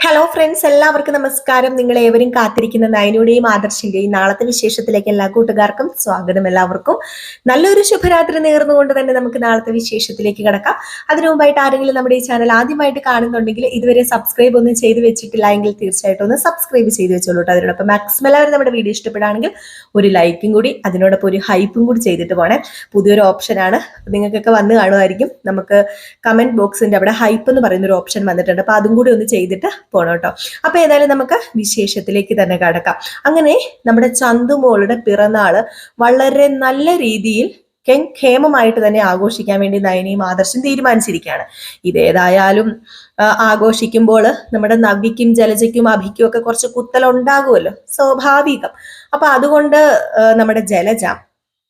Hello friends എല്ലാവർക്കും നമസ്കാരം. നിങ്ങൾ ഏവരും കാത്തിരിക്കുന്ന നയനയുടെയും ആദർശിന്റെയും നാളത്തെ വിശേഷത്തിലേക്ക് എല്ലാ കൂട്ടുകാർക്കും സ്വാഗതം എല്ലാവർക്കും. നല്ലൊരു ശുഭരാത്രി നേർന്നുകൊണ്ട് തന്നെ നമുക്ക് നാളത്തെ വിശേഷത്തിലേക്ക് കിടക്കാം. അതിനു മുമ്പായിട്ട് ആരെങ്കിലും നമ്മുടെ ഈ ചാനൽ ആദ്യമായിട്ട് കാണുന്നുണ്ടെങ്കിൽ ഇതുവരെ സബ്സ്ക്രൈബ് ഒന്നും ചെയ്ത് വെച്ചിട്ടില്ല എങ്കിൽ തീർച്ചയായിട്ടും ഒന്ന് സബ്സ്ക്രൈബ് ചെയ്ത് വെച്ചോളൂ അതിനോടൊപ്പം മാക്സിമം എല്ലാവരും നമ്മുടെ വീഡിയോ ഇഷ്ടപ്പെടുകയാണെങ്കിൽ ഒരു ലൈക്കും കൂടി അതിനോടൊപ്പം ഒരു ഹൈപ്പും കൂടി ചെയ്തിട്ട് പോകണേ പുതിയൊരു ഓപ്ഷനാണ് നിങ്ങൾക്കൊക്കെ വന്ന് കാണുമായിരിക്കും. നമുക്ക് കമന്റ് ബോക്സിന്റെ അവിടെ ഹൈപ്പ് എന്ന് പറയുന്ന ഒരു ഓപ്ഷൻ വന്നിട്ടുണ്ട്. അപ്പോൾ അതും കൂടി ഒന്ന് ചെയ്തിട്ട് പോണം കേട്ടോ. അപ്പൊ ഏതായാലും നമുക്ക് വിശേഷത്തിലേക്ക് തന്നെ കടക്കാം. അങ്ങനെ നമ്മുടെ ചന്തുമോളുടെ പിറന്നാൾ വളരെ നല്ല രീതിയിൽ ക്ഷേമമായിട്ട് തന്നെ ആഘോഷിക്കാൻ വേണ്ടി നയനിയും ആദർശം തീരുമാനിച്ചിരിക്കുകയാണ്. ഇതേതായാലും ആഘോഷിക്കുമ്പോൾ നമ്മുടെ നവ്യക്കും ജലജയ്ക്കും അഭിക്കും ഒക്കെ കുറച്ച് കുത്തലുണ്ടാകുമല്ലോ സ്വാഭാവികം. അപ്പൊ അതുകൊണ്ട് നമ്മുടെ ജലജ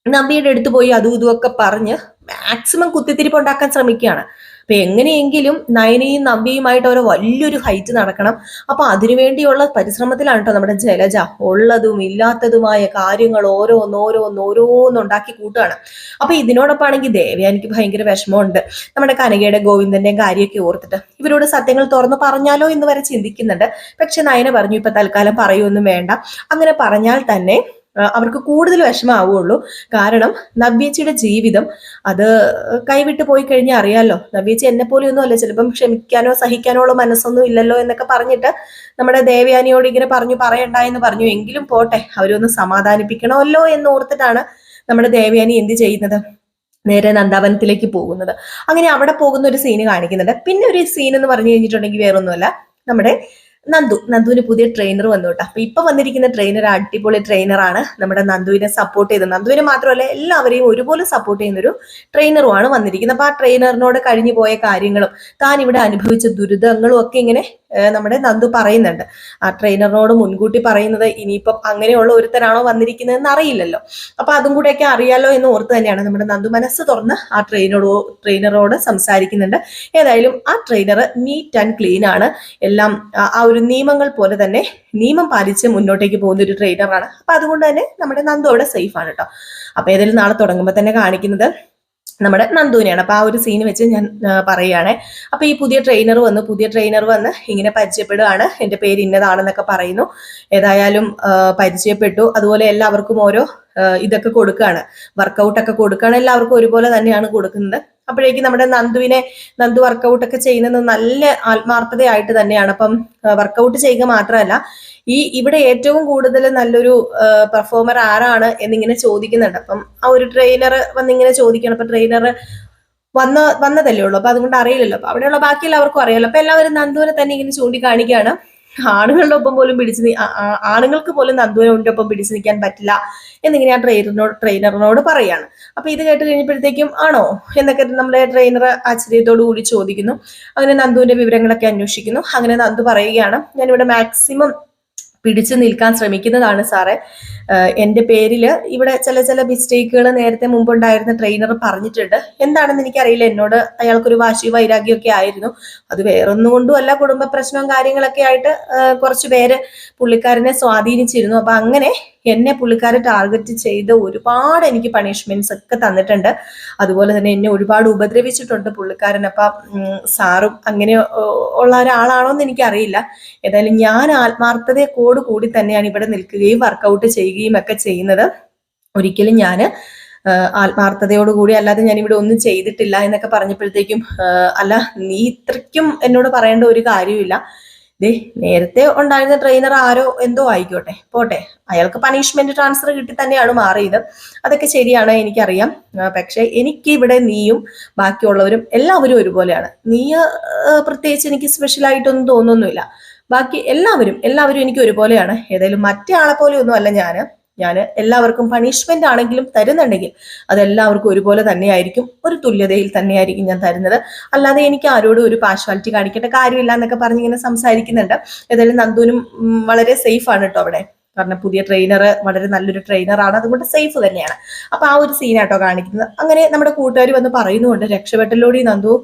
നവ്യയുടെ അടുത്ത് പോയി അതും ഇതും ഒക്കെ പറഞ്ഞ് മാക്സിമം കുത്തിത്തിരിപ്പ് ഉണ്ടാക്കാൻ ശ്രമിക്കുകയാണ്. അപ്പൊ എങ്ങനെയെങ്കിലും നയനയും നവ്യയുമായിട്ട് അവരെ വലിയൊരു ഹൈറ്റ് നടക്കണം. അപ്പൊ അതിനുവേണ്ടിയുള്ള പരിശ്രമത്തിലാണ് കേട്ടോ നമ്മുടെ ജലജ ഉള്ളതും ഇല്ലാത്തതുമായ കാര്യങ്ങൾ ഓരോന്ന് ഓരോന്ന് ഓരോന്ന് ഉണ്ടാക്കി കൂട്ടുകയാണ്. അപ്പൊ ഇതിനോടൊപ്പമാണെങ്കിൽ ദേവയാനിക്ക് ഭയങ്കര വിഷമമുണ്ട്. നമ്മുടെ കനകയുടെ ഗോവിന്ദന്റെയും കാര്യമൊക്കെ ഓർത്തിട്ട് ഇവരോട് സത്യങ്ങൾ തുറന്നു പറഞ്ഞാലോ എന്ന് വരെ ചിന്തിക്കുന്നുണ്ട്. പക്ഷെ നയന പറഞ്ഞു ഇപ്പൊ തൽക്കാലം പറയൊന്നും വേണ്ട. അങ്ങനെ പറഞ്ഞാൽ തന്നെ അവർക്ക് കൂടുതൽ വിഷമാവുള്ളൂ കാരണം നവ്യേച്ചിയുടെ ജീവിതം അത് കൈവിട്ട് പോയി കഴിഞ്ഞാൽ അറിയാലോ. നവ്യേച്ചി എന്നെ പോലെയൊന്നും അല്ല. ചിലപ്പം ക്ഷമിക്കാനോ സഹിക്കാനോ ഉള്ള മനസ്സൊന്നും ഇല്ലല്ലോ എന്നൊക്കെ പറഞ്ഞിട്ട് നമ്മുടെ ദേവയാനിയോട് ഇങ്ങനെ പറഞ്ഞു പറയണ്ട എന്ന് പറഞ്ഞു. എങ്കിലും പോട്ടെ അവരൊന്ന് സമാധാനിപ്പിക്കണമല്ലോ എന്ന് ഓർത്തിട്ടാണ് നമ്മുടെ ദേവയാനി എന്ത് ചെയ്യുന്നത്? നേരെ നന്ദാവനത്തിലേക്ക് പോകുന്നത്. അങ്ങനെ അവിടെ പോകുന്ന ഒരു സീന് കാണിക്കുന്നുണ്ട്. പിന്നെ ഒരു സീൻ എന്ന് പറഞ്ഞു കഴിഞ്ഞിട്ടുണ്ടെങ്കിൽ വേറൊന്നുമല്ല. നമ്മുടെ നന്ദു നന്ദുവിന് പുതിയ ട്രെയിനർ വന്നു കേട്ടോ അപ്പൊ ഇപ്പൊ വന്നിരിക്കുന്ന ട്രെയിനർ അടിപൊളി ട്രെയിനറാണ് നമ്മുടെ നന്ദുവിനെ സപ്പോർട്ട് ചെയ്ത് നന്ദുവിനെ മാത്രമല്ല എല്ലാവരെയും ഒരുപോലെ സപ്പോർട്ട് ചെയ്യുന്ന ഒരു ട്രെയിനറുമാണ് വന്നിരിക്കുന്നത്. അപ്പൊ ആ ട്രെയിനറിനോട് കഴിഞ്ഞു പോയ കാര്യങ്ങളും താൻ ഇവിടെ അനുഭവിച്ച ദുരിതങ്ങളും ഒക്കെ ഇങ്ങനെ നമ്മുടെ നന്ദു പറയുന്നുണ്ട്. ആ ട്രെയിനറിനോട് മുൻകൂട്ടി പറയുന്നത് ഇനിയിപ്പം അങ്ങനെയുള്ള ഒരുത്തരാണോ വന്നിരിക്കുന്നതെന്ന് അറിയില്ലല്ലോ. അപ്പൊ അതും കൂടെയൊക്കെ അറിയാലോ എന്ന് ഓർത്ത് തന്നെയാണ് നമ്മുടെ നന്ദു മനസ്സ് തുറന്ന് ആ ട്രെയിനറോ ട്രെയിനറോട് സംസാരിക്കുന്നുണ്ട്. ഏതായാലും ആ ട്രെയിനർ നീറ്റ് ആൻഡ് ക്ലീൻ ആണ്. എല്ലാം ആ ഒരു നിയമങ്ങൾ പോലെ തന്നെ നിയമം പാലിച്ച് മുന്നോട്ടേക്ക് പോകുന്ന ഒരു ട്രെയിനറാണ്. അപ്പൊ അതുകൊണ്ട് തന്നെ നമ്മുടെ നന്ദു അവിടെ സേഫ് ആണ് കേട്ടോ. അപ്പൊ ഏതായാലും നാളെ തുടങ്ങുമ്പോൾ തന്നെ കാണിക്കുന്നത് നമ്മുടെ നന്ദുവിനെയാണ്. അപ്പൊ ആ ഒരു സീൻ വെച്ച് ഞാൻ പറയുകയാണെ. അപ്പൊ ഈ പുതിയ ട്രെയിനർ വന്ന്. പുതിയ ട്രെയിനർ വന്ന് ഇങ്ങനെ പരിചയപ്പെടുകയാണ് എന്റെ പേര് ഇന്നതാണെന്നൊക്കെ പറയുന്നു. ഏതായാലും പരിചയപ്പെട്ടു. അതുപോലെ എല്ലാവർക്കും ഓരോ ഇതൊക്കെ കൊടുക്കുകയാണ് വർക്കൗട്ട് ഒക്കെ കൊടുക്കുകയാണ് എല്ലാവർക്കും ഒരുപോലെ തന്നെയാണ് കൊടുക്കുന്നത്. അപ്പോഴേക്കും നമ്മുടെ നന്ദുവിനെ നന്ദു വർക്കൗട്ട് ഒക്കെ ചെയ്യുന്നത് നല്ല ആത്മാർത്ഥതയായിട്ട് തന്നെയാണ്. അപ്പം വർക്കൗട്ട് ചെയ്യുക മാത്രമല്ല ഈ ഇവിടെ ഏറ്റവും കൂടുതൽ നല്ലൊരു പെർഫോമർ ആരാണ് എന്നിങ്ങനെ ചോദിക്കുന്നുണ്ട്. അപ്പം ആ ഒരു ട്രെയിനർ വന്നിങ്ങനെ ചോദിക്കണം. അപ്പൊ ട്രെയിനർ വന്ന വന്നതല്ലേ ഉള്ളൂ. അപ്പൊ അതുകൊണ്ട് അറിയില്ലല്ലോ. അപ്പൊ അവിടെയുള്ള ബാക്കി എല്ലാവർക്കും അറിയാലോ. അപ്പൊ എല്ലാവരും നന്ദുവിനെ തന്നെ ഇങ്ങനെ ചൂണ്ടിക്കാണിക്കുകയാണ്. ആണുങ്ങളുടെ ഒപ്പം പോലും പിടിച്ചു ആണുങ്ങൾക്ക് പോലും നന്ദുവിന്റെ ഒപ്പം പിടിച്ചു നിൽക്കാൻ പറ്റില്ല എന്നിങ്ങനെ ആ ട്രെയിനറിനോട് ട്രെയിനറിനോട് പറയാണ്. അപ്പൊ ഇത് കേട്ട് കഴിഞ്ഞപ്പോഴത്തേക്കും ആണോ എന്നൊക്കെ നമ്മളെ ട്രെയിനർ ആശ്ചര്യത്തോടു കൂടി ചോദിക്കുന്നു. അങ്ങനെ നന്ദുവിന്റെ വിവരങ്ങളൊക്കെ അന്വേഷിക്കുന്നു. അങ്ങനെ നന്ദു പറയുകയാണ് ഞാനിവിടെ മാക്സിമം പിടിച്ചു നിൽക്കാൻ ശ്രമിക്കുന്നതാണ് സാറേ. എന്റെ പേരിൽ ഇവിടെ ചില ചില മിസ്റ്റേക്കുകൾ നേരത്തെ മുമ്പുണ്ടായിരുന്ന ട്രെയിനർ പറഞ്ഞിട്ടുണ്ട്. എന്താണെന്ന് എനിക്കറിയില്ല. എന്നോട് അയാൾക്കൊരു വാശി വൈരാഗ്യമൊക്കെ ആയിരുന്നു. അത് വേറൊന്നും കൊണ്ടും അല്ല കുടുംബ പ്രശ്നവും കാര്യങ്ങളൊക്കെ ആയിട്ട് കുറച്ച് പേര് പുള്ളിക്കാരനെ സ്വാധീനിച്ചിരുന്നു. അപ്പൊ അങ്ങനെ എന്നെ പുള്ളിക്കാരെ ടാർഗറ്റ് ചെയ്ത് ഒരുപാട് എനിക്ക് പണിഷ്മെന്റ്സ് ഒക്കെ തന്നിട്ടുണ്ട്. അതുപോലെ തന്നെ എന്നെ ഒരുപാട് ഉപദ്രവിച്ചിട്ടുണ്ട് പുള്ളിക്കാരൻ. അപ്പൊ സാറും അങ്ങനെ ഉള്ള ഒരാളാണോ എന്ന് എനിക്കറിയില്ല. ഏതായാലും ഞാൻ ആത്മാർത്ഥതയോട് കൂടി തന്നെയാണ് ഇവിടെ നിൽക്കുകയും വർക്കൗട്ട് ചെയ്യുകയും ഒക്കെ ചെയ്യുന്നത്. ഒരിക്കലും ഞാൻ ആത്മാർത്ഥതയോട് കൂടി അല്ലാതെ ഞാൻ ഇവിടെ ഒന്നും ചെയ്തിട്ടില്ല എന്നൊക്കെ പറഞ്ഞപ്പോഴത്തേക്കും അല്ല നീ ഇത്രയ്ക്കും എന്നോട് പറയേണ്ട ഒരു കാര്യമില്ല ദേ നേരത്തെ ഉണ്ടായിരുന്ന ട്രെയിനർ ആരോ എന്തോ ആയിക്കോട്ടെ. പോട്ടെ. അയാൾക്ക് പണിഷ്മെന്റ് ട്രാൻസ്ഫർ കിട്ടി തന്നെയാണ് മാറിയത്. അതൊക്കെ ശരിയാണ് എനിക്കറിയാം. പക്ഷെ എനിക്ക് ഇവിടെ നീയും ബാക്കിയുള്ളവരും എല്ലാവരും ഒരുപോലെയാണ്. നീ പ്രത്യേകിച്ച് എനിക്ക് സ്പെഷ്യൽ ആയിട്ടൊന്നും തോന്നുന്നില്ല. ബാക്കി എല്ലാവരും എല്ലാവരും എനിക്ക് ഒരുപോലെയാണ്. ഏതായാലും മറ്റേ ആളെ പോലെ ഒന്നും അല്ല ഞാൻ ഞാൻ എല്ലാവർക്കും പണിഷ്മെന്റ് ആണെങ്കിലും തരുന്നുണ്ടെങ്കിൽ അതെല്ലാവർക്കും ഒരുപോലെ തന്നെയായിരിക്കും ഒരു തുല്യതയിൽ തന്നെയായിരിക്കും ഞാൻ തരുന്നത്. അല്ലാതെ എനിക്ക് ആരോടും ഒരു പാർഷ്വാലിറ്റി കാണിക്കേണ്ട കാര്യമില്ല എന്നൊക്കെ പറഞ്ഞിങ്ങനെ സംസാരിക്കുന്നുണ്ട്. ഏതായാലും നന്ദുവിനും വളരെ സേഫ് ആണ് കേട്ടോ അവിടെ. കാരണം പുതിയ ട്രെയിനർ വളരെ നല്ലൊരു ട്രെയിനറാണ് അതുകൊണ്ട് സേഫ് തന്നെയാണ്. അപ്പൊ ആ ഒരു സീനാട്ടോ കാണിക്കുന്നത്. അങ്ങനെ നമ്മുടെ കൂട്ടുകാർ വന്ന് പറയുന്നുണ്ട് രക്ഷപ്പെട്ടലോടി നന്ദു.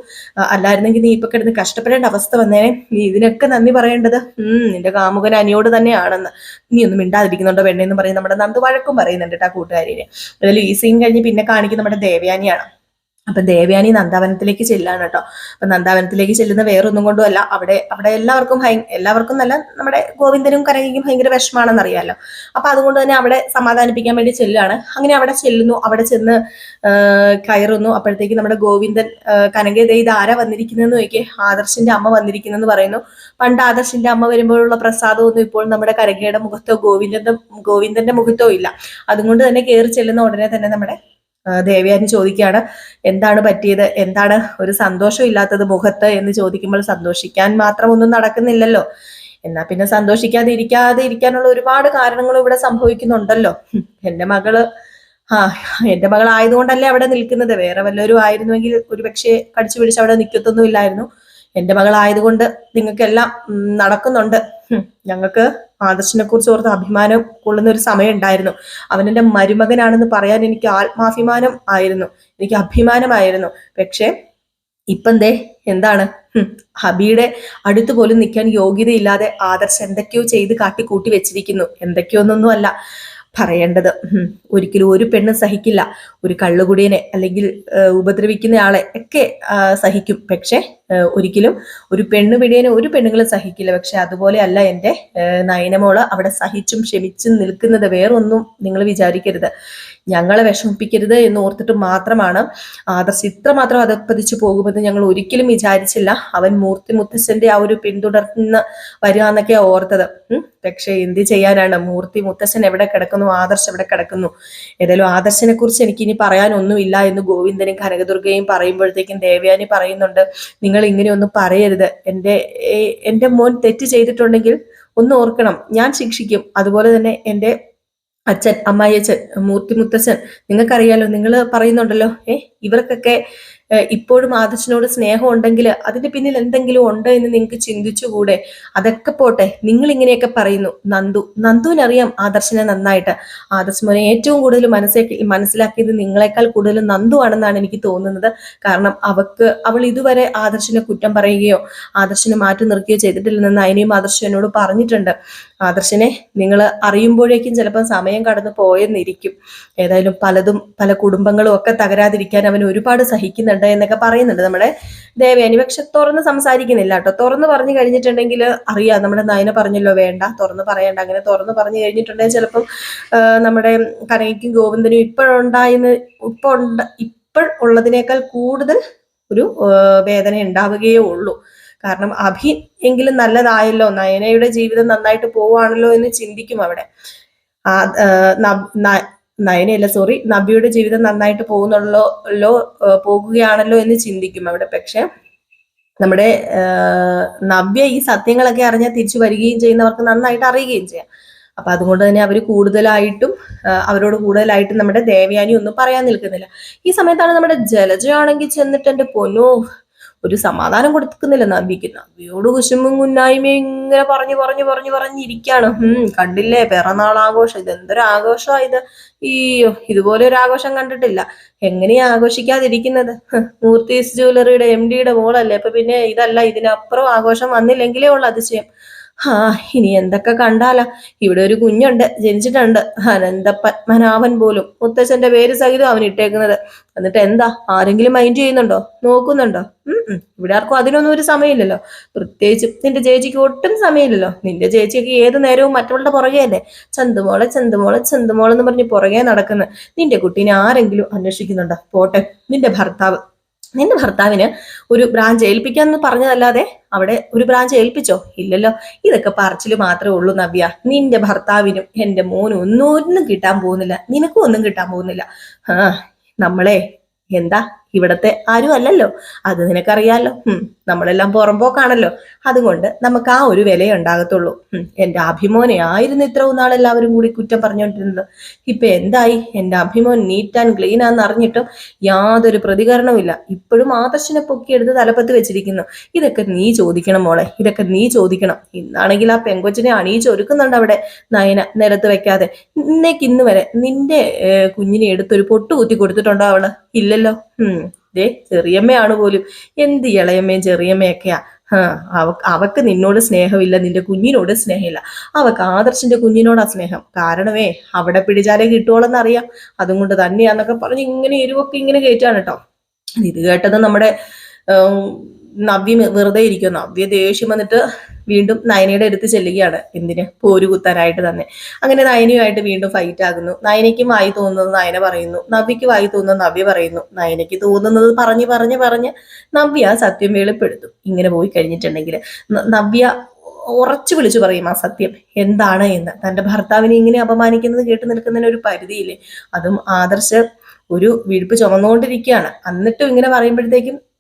അല്ലായിരുന്നെങ്കിൽ നീ ഇപ്പൊ കിടന്ന് കഷ്ടപ്പെടേണ്ട അവസ്ഥ വന്നേനെ നീ ഇതിനൊക്കെ നന്ദി പറയേണ്ടത്. ഉം നിന്റെ കാമുകൻ അനിയോട് തന്നെയാണെന്ന്. നീ ഒന്നും മിണ്ടാതിരിക്കുന്നുണ്ടോ പെണ്ണെന്ന് പറയും നമ്മുടെ നന്ദു വഴക്കും പറയുന്നുണ്ട് കേട്ടോ കൂട്ടുകാരിനെ. അതിൽ ഈ സീൻ കഴിഞ്ഞ് പിന്നെ കാണിക്കുന്ന നമ്മുടെ ദേവയാനിയാണ്. അപ്പൊ ദേവയാനി നന്ദാവനത്തിലേക്ക് ചെല്ലാണ് കേട്ടോ. അപ്പൊ നന്ദാവനത്തിലേക്ക് ചെല്ലുന്ന വേറൊന്നും കൊണ്ടും അല്ല അവിടെ അവിടെ എല്ലാവർക്കും ഭയ എല്ലാവർക്കും നല്ല നമ്മുടെ ഗോവിന്ദനും കരകിക്കും ഭയങ്കര വിഷമാണെന്ന് അറിയാലോ. അപ്പൊ അതുകൊണ്ട് തന്നെ അവിടെ സമാധാനിപ്പിക്കാൻ വേണ്ടി ചെല്ലുകയാണ് അങ്ങനെ അവിടെ ചെല്ലുന്നു അവിടെ ചെന്ന് കയറുന്നു. അപ്പോഴത്തേക്ക് നമ്മുടെ ഗോവിന്ദൻ കനക ഇത് ആരാ വന്നിരിക്കുന്നതെന്ന് നോക്കിയേ. ആദർശിന്റെ അമ്മ വന്നിരിക്കുന്നെന്ന് പറയുന്നു. പണ്ട് ആദർശിന്റെ അമ്മ വരുമ്പോഴുള്ള പ്രസാദമൊന്നും ഇപ്പോൾ നമ്മുടെ കരകയുടെ മുഖത്തോ ഗോവിന്ദന്റെ ഗോവിന്ദന്റെ മുഖത്തോ ഇല്ല. അതുകൊണ്ട് തന്നെ കയറി ചെല്ലുന്ന ഉടനെ തന്നെ നമ്മുടെ ദേവയാനി ചോദിക്കുകയാണ് എന്താണ് പറ്റിയത്? എന്താണ് ഒരു സന്തോഷം ഇല്ലാത്തത് മുഖത്ത്? എന്ന് ചോദിക്കുമ്പോൾ സന്തോഷിക്കാൻ മാത്രം ഒന്നും നടക്കുന്നില്ലല്ലോ. എന്നാ പിന്നെ സന്തോഷിക്കാതെ ഇരിക്കാതെ ഇരിക്കാനുള്ള ഒരുപാട് കാരണങ്ങൾ ഇവിടെ സംഭവിക്കുന്നുണ്ടല്ലോ. എന്റെ മകൾ ആ എന്റെ മകൾ ആയതുകൊണ്ടല്ലേ അവിടെ നിൽക്കുന്നത്? വേറെ വല്ലവരും ആയിരുന്നുവെങ്കിൽ ഒരു പക്ഷേ കടിച്ചു പിടിച്ച് അവിടെ നിൽക്കത്തൊന്നും ഇല്ലായിരുന്നു. എന്റെ മകൾ ആയതുകൊണ്ട് നിങ്ങൾക്കെല്ലാം നടക്കുന്നുണ്ട്. ഞങ്ങൾക്ക് ആദർശിനെ കുറിച്ച് ഓർത്ത് അഭിമാനം കൊള്ളുന്ന ഒരു സമയം ഉണ്ടായിരുന്നു അവൻ എന്റെ മരുമകനാണെന്ന് പറയാൻ എനിക്ക് ആത്മാഭിമാനം ആയിരുന്നു. എനിക്ക് അഭിമാനമായിരുന്നു. പക്ഷേ ഇപ്പം ദേ എന്താണ്? ഹബിയുടെ അടുത്ത് പോലും നിൽക്കാൻ യോഗ്യതയില്ലാതെ ആദർശ് എന്തൊക്കെയോ ചെയ്ത് കാട്ടിക്കൂട്ടി വെച്ചിരിക്കുന്നു. എന്തൊക്കെയോന്നൊന്നും അല്ല പറയേണ്ടത് ഒരിക്കലും ഒരു പെണ്ണ് സഹിക്കില്ല. ഒരു കള്ളുകുടിയനെ അല്ലെങ്കിൽ ഉപദ്രവിക്കുന്നയാളെ ഒക്കെ സഹിക്കും. പക്ഷെ ഒരിക്കലും ഒരു പെണ്ണു പിടിയനെ ഒരു പെണ്ണുങ്ങളും സഹിക്കില്ല. പക്ഷെ അതുപോലെ അല്ല എന്റെ നയനമോൾ അവിടെ സഹിച്ചും ക്ഷമിച്ചും നിൽക്കുന്നത് വേറൊന്നും നിങ്ങൾ വിചാരിക്കരുത്. ഞങ്ങളെ വിഷമിപ്പിക്കരുത് എന്ന് ഓർത്തിട്ട് മാത്രമാണ് ആദർശ് ഇത്രമാത്രം അതപ്പതിച്ചു പോകുമെന്ന് ഞങ്ങൾ ഒരിക്കലും വിചാരിച്ചില്ല. അവൻ മൂർത്തി മുത്തശ്ശന്റെ ആ ഒരു പിന്തുടർന്ന് വരിക എന്നൊക്കെ ഓർത്തത്. പക്ഷെ എന്ത് ചെയ്യാനാണ്? മൂർത്തി മുത്തശ്ശൻ എവിടെ കിടക്കുന്നു? ആദർശ് എവിടെ കിടക്കുന്നു? ഏതായാലും ആദർശനെ കുറിച്ച് എനിക്കിനി പറയാനൊന്നുമില്ല എന്ന് ഗോവിന്ദനും കനകദുർഗയും പറയുമ്പോഴത്തേക്കും ദേവയാനി പറയുന്നുണ്ട് നിങ്ങൾ ഇങ്ങനെയൊന്നും പറയരുത്. എന്റെ എന്റെ മോൻ തെറ്റ് ചെയ്തിട്ടുണ്ടെങ്കിൽ ഒന്ന് ഓർക്കണം. ഞാൻ ശിക്ഷിക്കും. അതുപോലെ തന്നെ എന്റെ അച്ഛൻ അമ്മായിയച്ഛൻ മൂർത്തി മുത്തച്ഛൻ നിങ്ങൾക്കറിയാലോ നിങ്ങൾ പറയുന്നുണ്ടല്ലോ ഏ ഇവർക്കൊക്കെ ഇപ്പോഴും ആദർശനോട് സ്നേഹം ഉണ്ടെങ്കിൽ അതിന്റെ പിന്നിൽ എന്തെങ്കിലും ഉണ്ട് എന്ന് നിങ്ങൾക്ക് ചിന്തിച്ചുകൂടെ? അതൊക്കെ പോട്ടെ. നിങ്ങൾ ഇങ്ങനെയൊക്കെ പറയുന്നു. നന്ദു. നന്ദുവിനറിയാം ആദർശനെ നന്നായിട്ട്. ആദർശ് മോനെ ഏറ്റവും കൂടുതൽ മനസ്സിലാക്കി മനസ്സിലാക്കിയത് നിങ്ങളെക്കാൾ കൂടുതൽ നന്ദു ആണെന്നാണ് എനിക്ക് തോന്നുന്നത്. കാരണം അവക്ക് അവൾ ഇതുവരെ ആദർശനെ കുറ്റം പറയുകയോ ആദർശനെ മാറ്റി നിർത്തുകയോ ചെയ്തിട്ടില്ലെന്ന് അതിനെയും ആദർശം എന്നോട് പറഞ്ഞിട്ടുണ്ട്. ആദർശനെ നിങ്ങൾ അറിയുമ്പോഴേക്കും ചിലപ്പോൾ സമയം കടന്നു പോയെന്നിരിക്കും. ഏതായാലും പലതും പല കുടുംബങ്ങളും ഒക്കെ തകരാതിരിക്കാൻ അവൻ ഒരുപാട് സഹിക്കുന്നുണ്ട്. എന്നൊക്കെ പറയുന്നുണ്ട്. നമ്മുടെ ദേവയാനി പക്ഷെ തുറന്ന് സംസാരിക്കുന്നില്ല കേട്ടോ. തുറന്ന് പറഞ്ഞു കഴിഞ്ഞിട്ടുണ്ടെങ്കിൽ അറിയാം. നമ്മുടെ നയന പറഞ്ഞല്ലോ വേണ്ട തുറന്ന് പറയണ്ട. അങ്ങനെ തുറന്ന് പറഞ്ഞു കഴിഞ്ഞിട്ടുണ്ടെങ്കിൽ ചിലപ്പം നമ്മുടെ കനകയ്ക്കും ഗോവിന്ദനും ഇപ്പോഴുണ്ടായെന്ന് ഇപ്പൊ ഉണ്ട ഇപ്പോൾ ഉള്ളതിനേക്കാൾ കൂടുതൽ ഒരു വേദന ഉണ്ടാവുകയേ ഉള്ളൂ. കാരണം അഭി എങ്കിലും നല്ലതായല്ലോ. നയനയുടെ ജീവിതം നന്നായിട്ട് പോവാണല്ലോ എന്ന് ചിന്തിക്കും അവിടെ. നയനയല്ല സോറി നബിയുടെ ജീവിതം നന്നായിട്ട് പോകുന്നുള്ളോ പോകുകയാണല്ലോ എന്ന് ചിന്തിക്കും അവിടെ. പക്ഷെ നമ്മുടെ നവ്യ ഈ സത്യങ്ങളൊക്കെ അറിഞ്ഞാൽ തിരിച്ചു വരികയും ചെയ്യുന്നവർക്ക് നന്നായിട്ട് അറിയുകയും ചെയ്യാം. അപ്പൊ അതുകൊണ്ട് തന്നെ അവർ കൂടുതലായിട്ടും അവരോട് കൂടുതലായിട്ടും നമ്മുടെ ദേവയാനി ഒന്നും പറയാൻ നിൽക്കുന്നില്ല. ഈ സമയത്താണ് നമ്മുടെ ജലജയാണെങ്കിൽ ചെന്നിട്ട് എന്റെ പൊന്നോ ഒരു സമാധാനം കൊടുക്കുന്നില്ല നബിക്ക് നബിയോട് കുശുമ്പും കുന്നായ്മയും ഇങ്ങനെ പറഞ്ഞു പറഞ്ഞു പറഞ്ഞു പറഞ്ഞിരിക്കാണ് ഉം കണ്ടില്ലേ പിറന്നാൾ ആഘോഷം ഇത് എന്തൊരു ആഘോഷമാണ് ഇത്. ഈയോ ഇതുപോലെ ഒരു ആഘോഷം കണ്ടിട്ടില്ല. എങ്ങനെയാ ആഘോഷിക്കാതിരിക്കുന്നത്? മൂർത്തീസ് ജ്വല്ലറിയുടെ എം ഡിയുടെ മോളല്ലേ? അപ്പൊ പിന്നെ ഇതല്ല ഇതിനപ്പുറം ആഘോഷം വന്നില്ലെങ്കിലേ ഉള്ളു അതിശയം. ആ ഇനി എന്തൊക്കെ കണ്ടാലാ? ഇവിടെ ഒരു കുഞ്ഞുണ്ട് ജനിച്ചിട്ടുണ്ട്. അനന്ത പത്മനാഭൻ പോലും. മുത്തച്ഛന്റെ പേര് സഹിതം അവൻ ഇട്ടേക്കുന്നത്. എന്നിട്ട് എന്താ? ആരെങ്കിലും മൈൻഡ് ചെയ്യുന്നുണ്ടോ? നോക്കുന്നുണ്ടോ? ഉം. ഇവിടെ ആർക്കും അതിനൊന്നും ഒരു സമയമില്ലല്ലോ. പ്രത്യേകിച്ച് നിന്റെ ചേച്ചിക്ക് ഒട്ടും സമയമില്ലല്ലോ. നിന്റെ ചേച്ചിക്ക് ഏത് നേരവും മറ്റവളുടെ പുറകെ അല്ലേ? ചന്തുമോളെ ചന്തുമോളെ ചന്തുമോളെന്ന് പറഞ്ഞ് പുറകെ നടക്കുന്നത് നിന്റെ കുട്ടീനെ ആരെങ്കിലും അന്വേഷിക്കുന്നുണ്ടോ? പോട്ടെ നിന്റെ ഭർത്താവ്. നിന്റെ ഭർത്താവിന് ഒരു ബ്രാഞ്ച് ഏൽപ്പിക്കാന്ന് പറഞ്ഞതല്ലാതെ അവിടെ ഒരു ബ്രാഞ്ച് ഏൽപ്പിച്ചോ? ഇല്ലല്ലോ. ഇതൊക്കെ പറച്ചിൽ മാത്രമേ ഉള്ളൂ നവ്യ. നിന്റെ ഭർത്താവിനും എന്റെ മോനും ഒന്നും ഒന്നും കിട്ടാൻ പോകുന്നില്ല. നിനക്കും ഒന്നും കിട്ടാൻ പോകുന്നില്ല. ആ നമ്മളെ എന്താ ഇവിടത്തെ ആരും അല്ലല്ലോ. അത് നിനക്കറിയാലോ. നമ്മളെല്ലാം പുറമ്പോക്കാണല്ലോ. അതുകൊണ്ട് നമുക്ക് ആ ഒരു വിലയേ ഉണ്ടാകത്തുള്ളൂ. ഉം, എന്റെ അഭിമോനെ ആയിരുന്നു ഇത്രയും നാൾ എല്ലാവരും കൂടി കുറ്റം പറഞ്ഞുകൊണ്ടിരുന്നത്. ഇപ്പൊ എന്തായി? എന്റെ അഭിമോൻ നീറ്റ് ആൻഡ് ക്ലീൻ ആന്ന് അറിഞ്ഞിട്ടും യാതൊരു പ്രതികരണവും ഇല്ല. ഇപ്പോഴും ആദർശനെ പൊക്കിയെടുത്ത് തലപ്പത്ത് വെച്ചിരിക്കുന്നു. ഇതൊക്കെ നീ ചോദിക്കണം മോളെ. ഇതൊക്കെ നീ ചോദിക്കണം. ഇന്നാണെങ്കിൽ ആ പെങ്കൊച്ചിനെ അണിയിച്ചൊരുക്കുന്നുണ്ട് അവിടെ നയന. നിലത്ത് വെക്കാതെ. ഇന്നേക്ക് ഇന്ന് വരെ നിന്റെ കുഞ്ഞിനെ എടുത്തൊരു പൊട്ട് കുത്തി കൊടുത്തിട്ടുണ്ടോ അവൾ? ഇല്ലല്ലോ. ദേ ചെറിയമ്മയാണ് പോലും. എന്ത് ഇളയമ്മയും ചെറിയമ്മയൊക്കെയാ. അവ അവക്ക് നിന്നോട് സ്നേഹമില്ല നിന്റെ കുഞ്ഞിനോട് സ്നേഹമില്ല. അവക്ക് ആദർശിന്റെ കുഞ്ഞിനോടാ സ്നേഹം. കാരണമേ അവിടെ പിടിച്ചാലേ കിട്ടുവോളെന്ന് അറിയാം അതും കൊണ്ട് തന്നെയാന്നൊക്കെ പറഞ്ഞ് ഇങ്ങനെ എരിവൊക്കെ ഇങ്ങനെ കയറ്റാണ് കേട്ടോ ഇത് കേട്ടത് നമ്മുടെ നവ്യ വെറുതെ ഇരിക്കും നവ്യ ദേഷ്യം വന്നിട്ട് വീണ്ടും നയനയുടെ അടുത്ത് ചെല്ലുകയാണ്. എന്തിന്? പോരു കുത്താനായിട്ട് തന്നെ. അങ്ങനെ നയനയുമായിട്ട് വീണ്ടും ഫൈറ്റ് ആകുന്നു. നയനയ്ക്ക് വായി തോന്നുന്നത് നയന പറയുന്നു. നവ്യക്ക് വായി തോന്നുന്നത് നവ്യ പറയുന്നു. നയനയ്ക്ക് തോന്നുന്നത് പറഞ്ഞ് പറഞ്ഞ് പറഞ്ഞ് നവ്യ സത്യം വെളിപ്പെടുത്തും. ഇങ്ങനെ പോയി കഴിഞ്ഞിട്ടുണ്ടെങ്കിൽ നവ്യ ഉറച്ചു വിളിച്ചു പറയും ആ സത്യം. എന്താണ് എന്ന്? തന്റെ ഭർത്താവിനെ ഇങ്ങനെ അപമാനിക്കുന്നത് കേട്ട് നിൽക്കുന്നതിന് ഒരു പരിധിയില്ലേ? അതും ആദർശ ഒരു വിഴുപ്പ് ചുമന്നുകൊണ്ടിരിക്കുകയാണ്. എന്നിട്ടും ഇങ്ങനെ പറയുമ്പോഴത്തേക്കും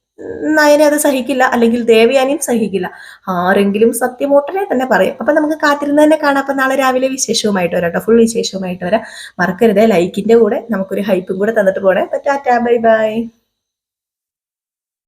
നയനെ അത് സഹിക്കില്ല അല്ലെങ്കിൽ ദേവയാനിയും സഹിക്കില്ല. ആരെങ്കിലും സത്യമോട്ടനെ തന്നെ പറയും. അപ്പൊ നമുക്ക് കാത്തിരുന്ന് തന്നെ കാണാം. അപ്പൊ നാളെ രാവിലെ വിശേഷവുമായിട്ട് വരാം കേട്ടോ. ഫുൾ വിശേഷവുമായിട്ട് വരാം. മറക്കരുത്. ലൈക്കിന്റെ കൂടെ നമുക്കൊരു ഹൈപ്പും കൂടെ തന്നിട്ട് പോണേ. ടാറ്റാ. Bye bye.